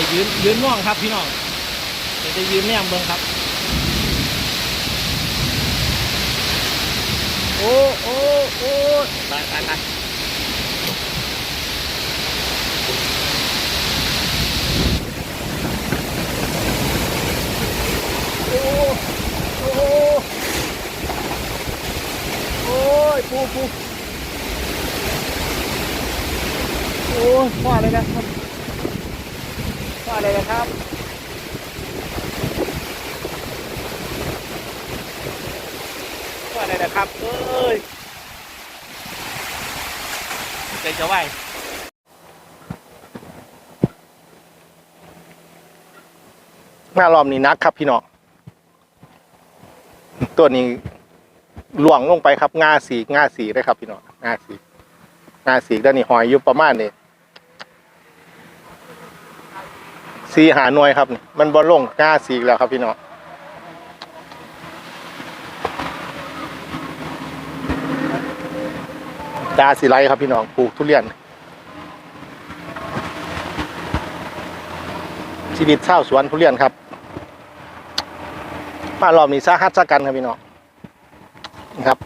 จะยืนยืนม่องครับพี่น้องเดี๋ยวจะยืนแนมเบิ้งครับ โอ้โอ้โอ้ตายตายตายโอ้โอ้โอ้ยปูปูโอ้ยว่าเลยนะ เลยนะครับว่าอะไรนะครับเอ้ยใจจะไหวหน้ารอบนี้นักครับพี่น้องตัวนี้หลวงลงไปครับง่าสีกงาสีได้ครับพี่น้องงาสีกงาสีด้านนี้หอยอยู่ประมาณนี้ สีหาหน่วยครับ มันบอลลงงาสีแล้วครับพี่น้องตาสีไรครับพี่น้องปลูกทุเรียนชีวิตเศร้าสวนทุเรียนครับมารอบนี้สาหัสสากันครับพี่น้องนะครับ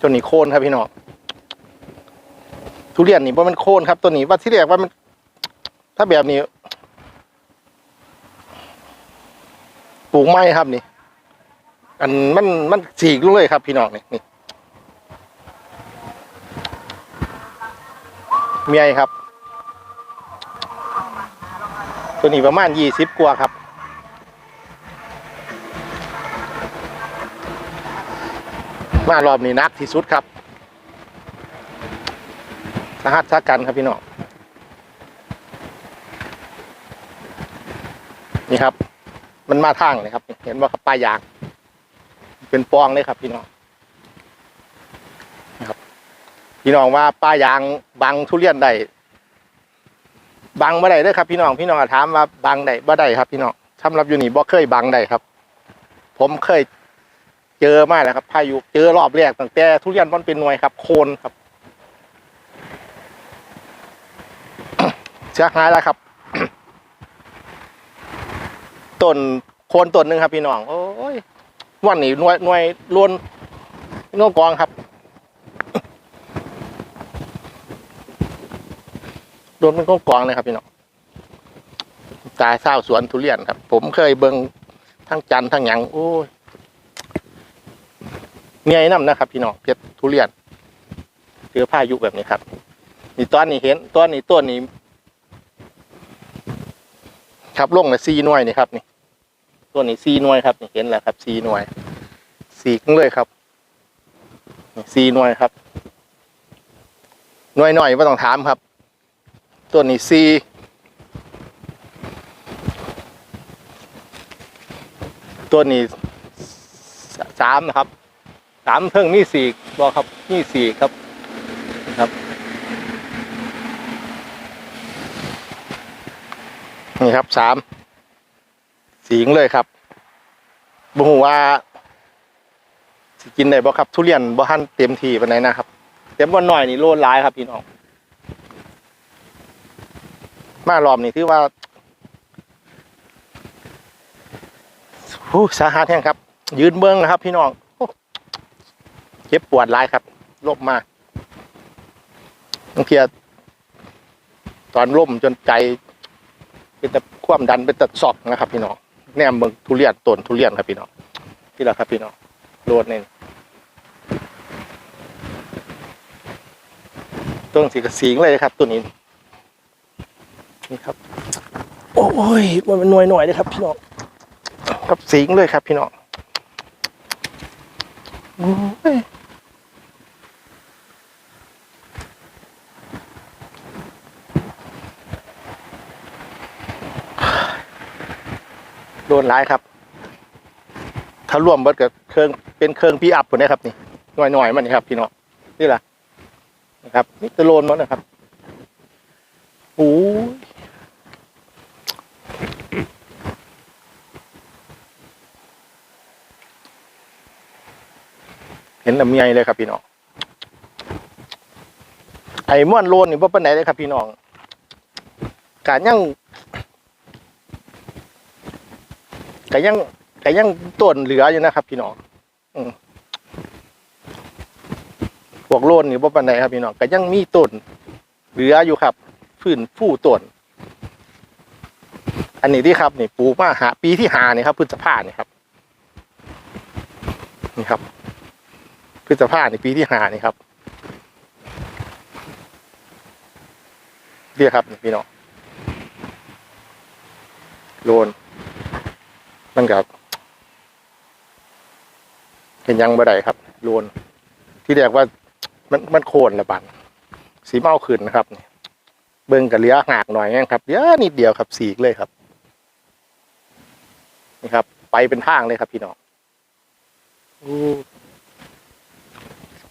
ตัวนี้โค่นครับพี่น้อง ทุเรียนนี่ว่ามันโค่นครับตัวนี้ว่าที่เรียกว่ามัน ถ้าแบบนี้ปลูกไม้ครับนี่ อันมันมันฉีกลงเลยครับ พี่น้องนี่นี่เมียครับ ตัวนี้ประมาณยี่สิบกว่าครับมารอบนี้นักที่สุดครับ สหัสสากันครับพี่น้องนี่ครับ มันมาทางเลยครับ เห็นว่าครับปลายาง เป็นปองเลยครับ พี่น้องนะครับ พี่น้องว่าป้ายางบังทุเรียนได้บังบ่ได้เด้อครับพี่น้องพี่น้องถามว่าบังได้บ่ได้ครับ พี่น้องสำหรับอยู่นี่บ่เคยบังได้ครับ ผมเคยเจอมาแล้วครับพายุเจอรอบแรกตั้งแต่ทุเรียนมันเป็นหน่วยครับ โคนครับ เสียหายแล้วครับต้นโคนต้นหนึ่งครับพี่น้องโอ้ยวันนี้หน่วยหน่วยรวนงอกองครับรวนเป็นกองกองเลยครับพี่น้องตายเศร้าสวนทุเรียนครับ ผมเคยเบิงทั้งจันทั้งหยังโอ้ยเมียน้ำนะครับ พี่น้องเพชรทุเรียนเจอพายุแบบนี้ครับ นี่ตอนนี้เห็นตอนนี้ต้นนี้ ครับลงเลยซีหน่วยนี่ครับนี่ตัวนี้ซีหน่วยครับนี่เห็นแล้วครับซีหน่วยสีกเลยครับซีหน่วยครับหน่วยหน่อยไม่ต้องถามครับ ตัวนี้ซีตัวนี้สามนะครับสามเพิ่งมีสี่บอกครับมีสี่ครับครับ นี่ครับสามสีงเลยครับบ่ฮู้ว่าสิกินได้บ่ครับ ทุเรียนบ่ทันเต็มที่ปานใดนนะครับ เต็มบ่น้อยนี่โลดหลายครับพี่น้อง มารอบนี้ถือว่าฮู้สาหัสแห้งครับ ยืนเบิ่งนะครับ พี่น้องเจ็บปวดหลายครับลบมาบางเทียตอนล่มจนใจ เป็นแต่ความดันเป็นแต่สอบนะครับ พี่น้องแนมเมืองทุเรียนต้นทุเรียนครับพี่น้องที่ละครับพี่น้องโรดนี่ต้นสีกระสีงเลยครับ ตัวนี้นี่ครับ โอ้ยมันเป็นหน่วยหน่วยเลยครับ พี่น้องครับสีงเลยครับ พี่น้อง โดนร้ายครับ ถ้ารวมเบิดกับเครื่องเป็นเครื่องพีอัพผมนะครับนี่หน่อยหน่อยๆมันนี่ครับ พี่น้องนี่แหละนะครับ นี่ตะโลนมันนะครับโอ้ยเห็นลำไยเลยครับพี่น้อง ไอ้ม่วนโลนนี่บ่าปานไหนเลยครับพี่น้องกะยัง กะยังกะยังต้นเหลืออยู่นะครับ พี่น้องอืมพวกโลนนี่บ่ปานไหนครับพี่น้องกะยังมีต้นเหลืออยู่ครับฟื้นฟูต้นอันนี้ที่ครับนี่ปลูกมาหาปีที่หานี่ครับพฤษภานี่ครับ นี่ครับพฤษภานี่ปีที่หานี่ครับเรียกครับพี่น้องโลน มันกับเห็นยังบ่ได้ครับโลนที่เรียกว่ามันมันโคนละบันสีเมาขึ้นนะครับเบิ่งกับเลี้ยหากหน่อยเองครับเดี๋ยนิดเดียวครับสีกเลยครับ นี่ครับ ไปเป็นทางเลยครับ พี่น้อง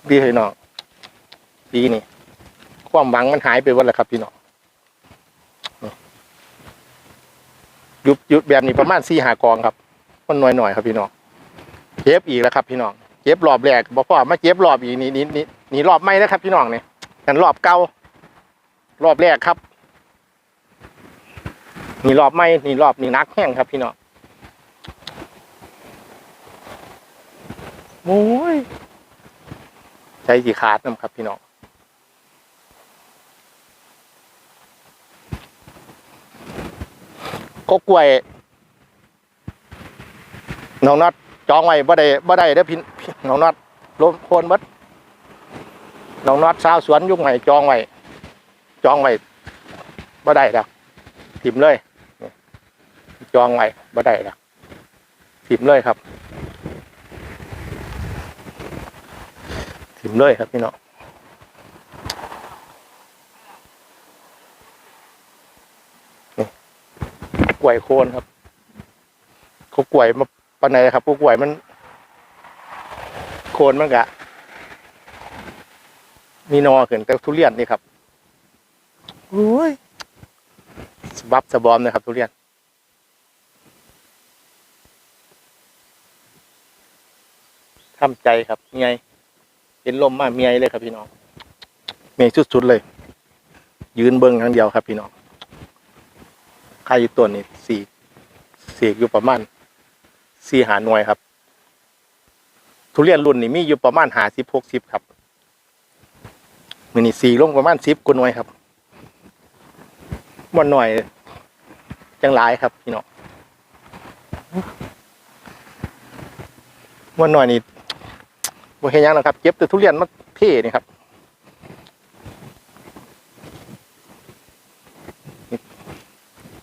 ดีเลยน้องดีนี่ความหวังมันหายไปหมดแล้วครับ พี่น้อง ยุดหยุดแบบนี้ประมาณสี่หากองครับ มันหน่อยหน่อยครับพี่น้องเก็บอีกแล้วครับ พี่น้องเก็บรอบแรกบอกพ่อมาเก็บรอบอีกนี่นี่นี่นี่รอบไม่นะครับ พี่น้องเนี่ยกันรอบเก่ารอบแรกครับนี่รอบไม่นี่รอบนี่นักแห้งครับ พี่น้องโอ้ยใจสีขาดน้ำครับพี่น้อง ก็กล้วยน้องน็อตจองไว้บ่ได้บ่ได้เด้อพี่น้องน็อตลมโคนบัดน้องน็อตชาวสวนยุคใหม่จองไว้จองไว้บ่ได้แล้วทิมเลยจองไว้บ่ได้แล้วทิมเลยครับถิมเลยครับพี่น้อง กล้วยโคนครับเขากล้วยมาปานไหนครับพวกกล้วยมัน โคนมันกะ มีนอขึ้นแต่ทุเรียนนี่ครับโอ้ยสบับสะบอมเลยครับ ทุเรียนทำใจครับไงเห็นลมมาเมียเลยครับพี่น้องเมียสุดๆเลย ยืนเบิ้งอย่างเดียวครับพี่น้อง ใครตัวนี้สี่สี่อยู่ประมาณสี่หาหน่วยครับ ทุเรียนรุ่นนี้มีอยู่ประมาณหาสิบหกสิบครับมือนี่สี่ลงประมาณสิบกุหน่วยครับมันหน่อยจังหลายครับพี่น้องมันหน่อยนี่บ่เห็นยังนะครับ เก็บแต่ทุเรียนมาเท่นี่ครับ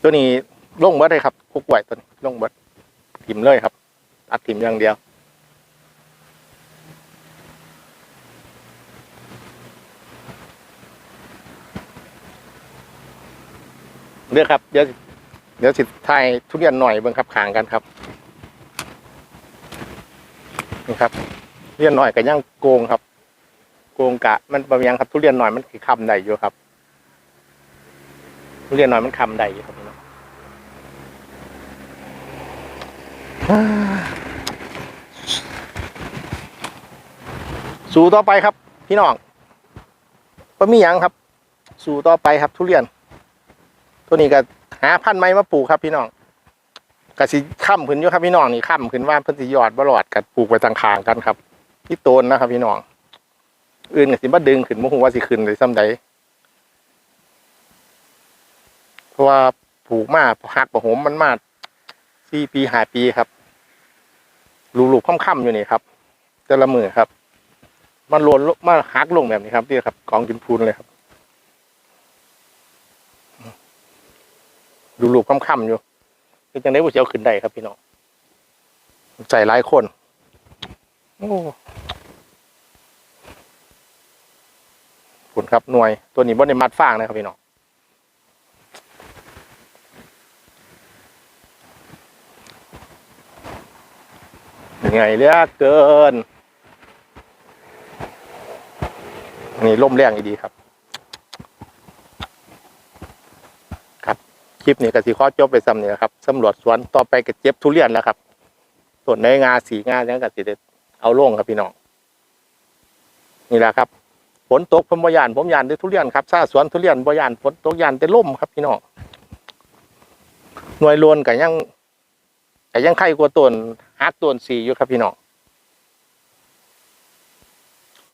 ตัวนี้ลงเบิดเลยครับคุกไหวตัวนี้ลงเบิดถิ่มเลยครับ อัดถิ่มอย่างเดียวเลือกครับ เดี๋ยวเดี๋ยวสิทายทุเรียนหน่อยเบิ่งครับขางกันครับนี่ครับทุเรียนหน่อยก็ยังโกงครับ โกงกะ มันบางอย่างครับทุเรียนหน่อยมันคือคำใดอยู่ครับทุเรียนหน่อยมันคำใดอยู่ครับพี่น้อง สู่ต่อไปครับ พี่น้องก็มีหยังครับ สู่ต่อไปครับ ทุเรียน ตัวนี้ก็หาพันไม้มาปลูกครับ พี่น้องกสิค่ำขึ้นอยู่ครับพี่น้องนี่ค่ำขึ้นว่าพิ่นสิยอดบลอดกันปลูกไว้ต่างคางกันครับที่โตนนะครับ พี่น้องอื่นกสิบ่ดึงขึ้นบ่ฮู้ว่าสิขึ้นเลยซ้ำใดเพราะว่าปลูกมาหักประหมมันมาสี่ปีห้าปีครับ ลูกๆค่ำๆอยู่นี่ครับ แต่ละมือครับ มันโลนลงมาหักลงแบบนี้ครับนี่ครับ กองกินพูนเลยครับลูกๆค่ำๆอยู่คือจังได้บุเชียวขึ้นได้ครับพี่น้องใส่หลายคนโอ้ผลครับหน่วยตัวนี้บนในมัดฟางนะครับพี่น้อง ใหญ่เลือกเกิน นี่ล่มแรงดีครับ ครับ คลิปนี้กสิข้อจบไปซ้ำเนี่ยครับสำรวจสวนต่อไปก็เจ็บทุเรียนแล้วครับส่วนในงาสีงานยังกสิเด็ดเอาล่งครับพี่น้อง นี่แหละครับฝนตกพมยานพมยานได้ทุเรียนครับซาสวนทุเรียนบยานฝนตกยานได้ล่มครับพี่น้องหน่วยรวนกับยังกับยังไข่กว่าต้น ฮักตัวนสีอยู่ครับพี่น้อง